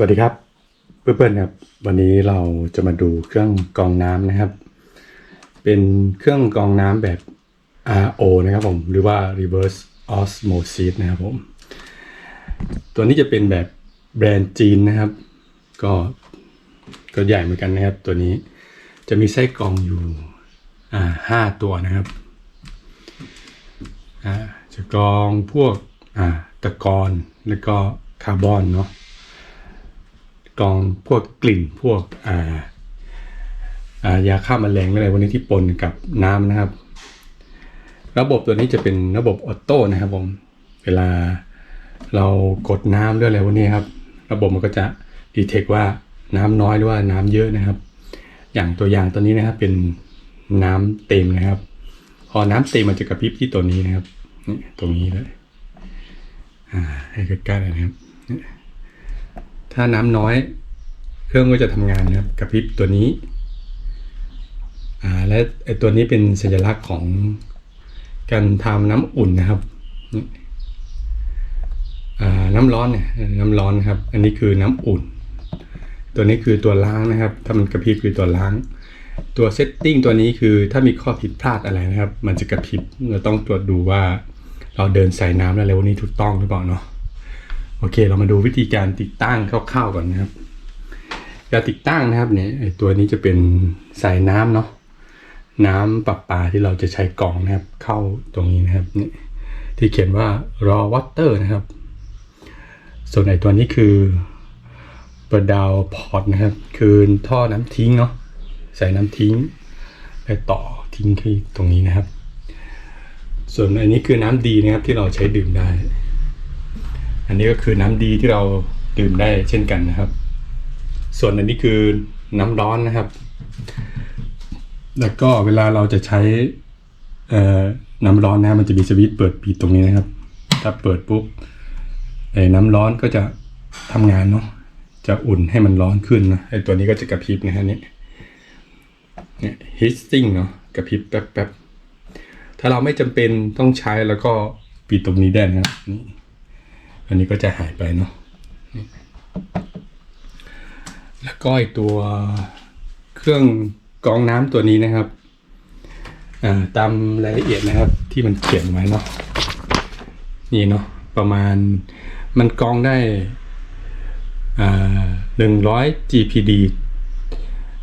สวัสดีครับเพื่อนๆครับ วันนี้เราจะมาดูเครื่องกรองน้ำนะครับ เป็นเครื่องกรองน้ำแบบ RO นะครับผม หรือว่า reverse osmosis นะครับผม ตัวนี้จะเป็นแบบแบรนด์จีนนะครับ ก็ก็ใหญ่เหมือนกันนะครับ ตัวนี้จะมีไส้กรองอยู่ห้าตัวนะครับจะกรองพวกตะกอนแล้วก็คาร์บอนเนาะ กรองพวกกลิ่นพวกอ่าอ่ายาฆ่าแมลงอะไรพวกนี้ที่ปนกับน้ำนะครับ ระบบตัวนี้จะเป็นระบบออโต้นะครับผมเวลาเรากดน้ำหรืออะไรพวกนี้ครับ ระบบมันก็จะดีเทคว่าน้ำน้อยหรือว่าน้ำเยอะนะครับ อย่างตัวอย่างตัวนี้นะครับเป็นน้ำเต็มนะครับ พอน้ำเต็มมันจะกระพริบที่ตัวนี้นะครับนี่ตรงนี้เลยอ่าให้ใกล้ๆเลยนะครับ ถ้าน้ำน้อย เครื่องก็จะทำงานนะครับกระพริบตัวนี้อ่าและไอตัวนี้เป็นสัญลักษณ์ของการทำน้ำอุ่นนะครับนี่อ่าน้ำร้อนเนี่ยน้ำร้อนครับ อันนี้คือน้ำอุ่น ตัวนี้คือตัวล้างนะครับ ถ้ามันกระพริบคือตัวล้าง ตัวเซตติ้งตัวนี้คือถ้ามีข้อผิดพลาดอะไรนะครับ มันจะกระพริบเราต้องตรวจดูว่า เราเดินใส่น้ำอะไรวันนี้ถูกต้องหรือเปล่าเนาะ โอเค เรามาดูวิธีการติดตั้งคร่าวๆก่อนนะครับ การติดตั้งนะครับเนี่ยตัวนี้จะเป็นสายน้ำเนาะน้ำประปาที่เราจะใช้กรองนะครับ เข้าตรงนี้นะครับนี่ที่เขียนว่า raw water นะครับ ส่วนไอ้ตัวนี้คือประดาวพอร์ตนะครับ คือท่อน้ำทิ้งเนาะใส่น้ำทิ้งไปต่อทิ้งที่ตรงนี้นะครับ ส่วนอันนี้คือน้ำดีนะครับที่เราใช้ดื่มได้ อันนี้ก็คือน้ำดีที่เราดื่มได้เช่นกันนะครับ ส่วนอันนี้คือน้ำร้อนนะครับ แล้วก็เวลาเราจะใช้น้ำร้อนนะมันจะมีสวิตช์เปิดปิดตรงนี้นะครับ ถ้าเปิดปุ๊บไอ้น้ำร้อนก็จะทำงานเนาะจะอุ่นให้มันร้อนขึ้นนะไอ้ตัวนี้ก็จะกระพริบนะฮะนี่เนี่ย hissing เนาะกระพริบแป๊บๆถ้าเราไม่จำเป็นต้องใช้แล้วก็ปิดตรงนี้ได้นะครับ อันนี้ก็จะหายไปเนาะแล้วก็อีกตัวเครื่องกรองน้ำตัวนี้นะครับตามรายละเอียดนะครับที่มันเขียนไว้เนาะนี่เนาะประมาณมันกรองได้หนึ่งร้อย GPD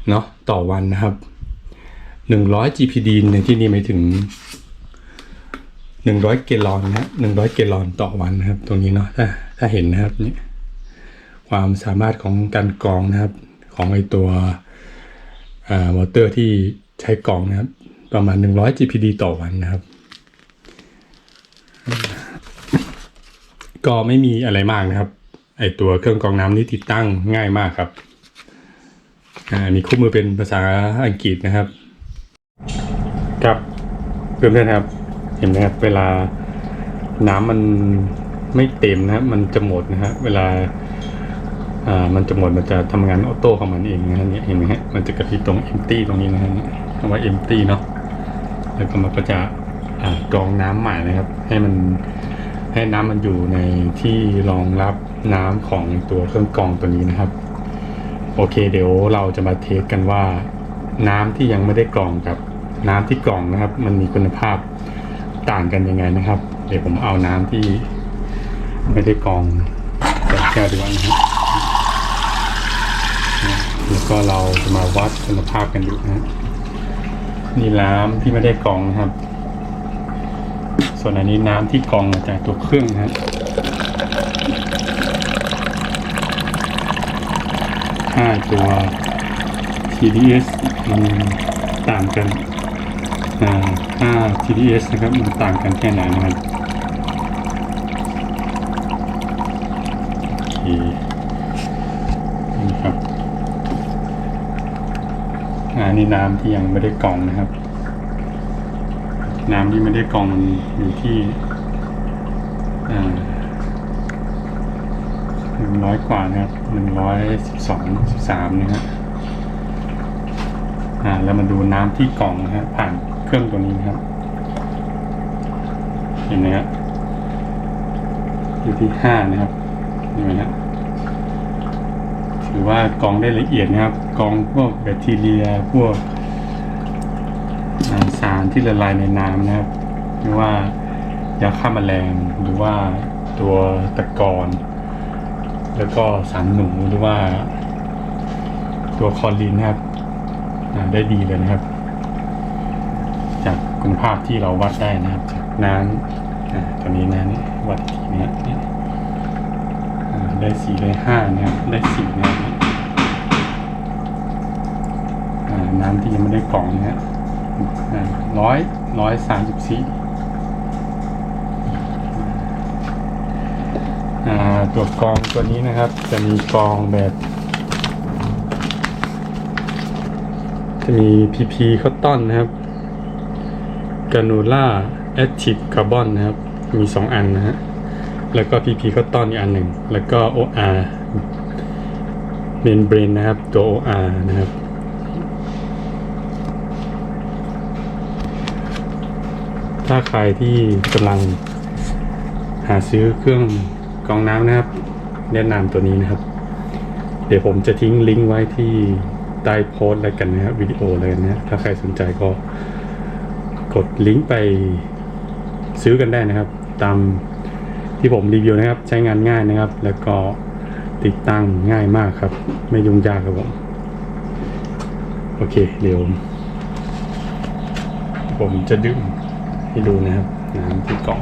เนาะต่อวันนะครับหนึ่งร้อย GPD ในที่นี้หมายถึง หนึ่งร้อยเกลอนนะหนึ่งร้อยเกลอนต่อวันนะครับ ตรงนี้เนาะถ้าถ้าเห็นนะครับนี่ความสามารถของการกรองนะครับ ของไอตัวอ่ามอเตอร์ที่ใช้กรองนะครับ ประมาณ 100 GPD ต่อวันนะครับ ก็ไม่มีอะไรมากนะครับ ไอตัวเครื่องกรองน้ำนี้ติดตั้งง่ายมากครับอ่ามีคู่มือเป็นภาษาอังกฤษนะครับ ครับเพื่อนๆครับ เห็นไหมครับเวลาน้ำมันไม่เต็มนะครับมันจะหมดนะฮะเวลาอ่ามันจะหมดมันจะทำงานออโต้ของมันเองนะฮะเนี่ยเห็นไหมฮะมันจะกระพริบตรง empty ตรงนี้นะฮะคำว่า empty เนาะแล้วก็มันก็จะอ่ากรองน้ำใหม่นะครับ ให้มันให้น้ำมันอยู่ในที่รองรับน้ำของตัวเครื่องกรองตัวนี้นะครับ โอเค เดี๋ยวเราจะมาเทสกันว่า น้ำที่ยังไม่ได้กรองกับน้ำที่กรองนะครับ มันมีคุณภาพ ต่างกันยังไงนะครับ เดี๋ยวผมเอาน้ำที่ไม่ได้กองแก้วดีกว่านะครับแล้วก็เราจะมาวัดคุณภาพกันดูนะฮะนี่น้ำที่ไม่ได้กองนะครับ ส่วนอันนี้น้ำที่กองมาจากตัวเครื่องนะฮะค่าตัว TDS ต่างกัน ค่า TDS นะครับมันต่างกันแค่ไหนนะครับนี่ครับอันนี้น้ำที่ยังไม่ได้กรองนะครับ น้ำที่ไม่ได้กรองมันอยู่ที่หนึ่งร้อยกว่านะครับหนึ่งร้อยสิบสองสิบสามนะฮะอ่าแล้วมาดูน้ำที่กรองนะฮะผ่าน เครื่องตัวนี้นะครับ เห็นไหมฮะอยู่ที่ห้านะครับเห็นไหมฮะรือว่ากองได้ละเอียดนะครับ กองพวกแบคทีเรียพวกสารที่ละลายในน้ำนะครับหรือว่ายาฆ่าแมลงหรือว่าตัวตะกอนแล้วก็สารหนูหรือว่า ตัวคอลีนนะครับได้ดีเลยนะครับ จากคุณภาพที่เราวัดได้นะครับจากน้ำอ่าตัวนี้นะนี่วัดทีนะนี่อ่าได้สี่ได้ห้าเนะครับได้สี่เนะครับอ่าน้ำที่ยังไม่ได้กรองเนะฮะร้อยร้อยสามสิบสี่ตัวกองตัวนี้นะครับ จะมีกองแบบ จะมี PP ข้าวต้นนะครับ กานูล่าแอคทีฟคาร์บอนนะครับ มี 2 อันนะฮะ แล้วก็ PP ข้าวต้นอีกอันหนึ่ง แล้วก็ OR เมนเบรนนะครับ ตัว OR นะครับ ถ้าใครที่กำลังหาซื้อเครื่องกรองน้ำนะครับ แนะนำตัวนี้นะครับ เดี๋ยวผมจะทิ้งลิงก์ไว้ที่ใต้โพสต์อะไรกันนะครับวิดีโอเลยนะ ถ้าใครสนใจก็ กดลิงก์ไปซื้อกันได้นะครับ ตามที่ผมรีวิวนะครับ ใช้งานง่ายนะครับ แล้วก็ติดตั้งง่ายมากครับ ไม่ยุ่งยากครับผมโอเค เดี๋ยว ผมจะดื่มให้ดูนะครับน้ำที่กล่อง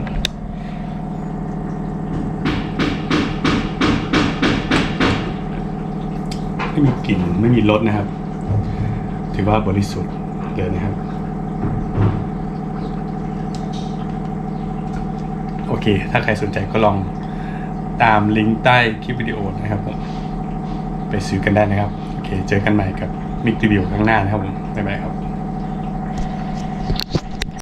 ไม่มีกลิ่นไม่มีรสนะครับ ถือว่าบริสุทธิ์เลยนะครับ โอเค ถ้าใครสนใจก็ลองตามลิงก์ใต้คลิปวิดีโอนะครับผมไปซื้อกันได้นะครับ โอเค เจอกันใหม่กับมิกรีวิวครั้งหน้านะครับผมบ๊ายบายครับ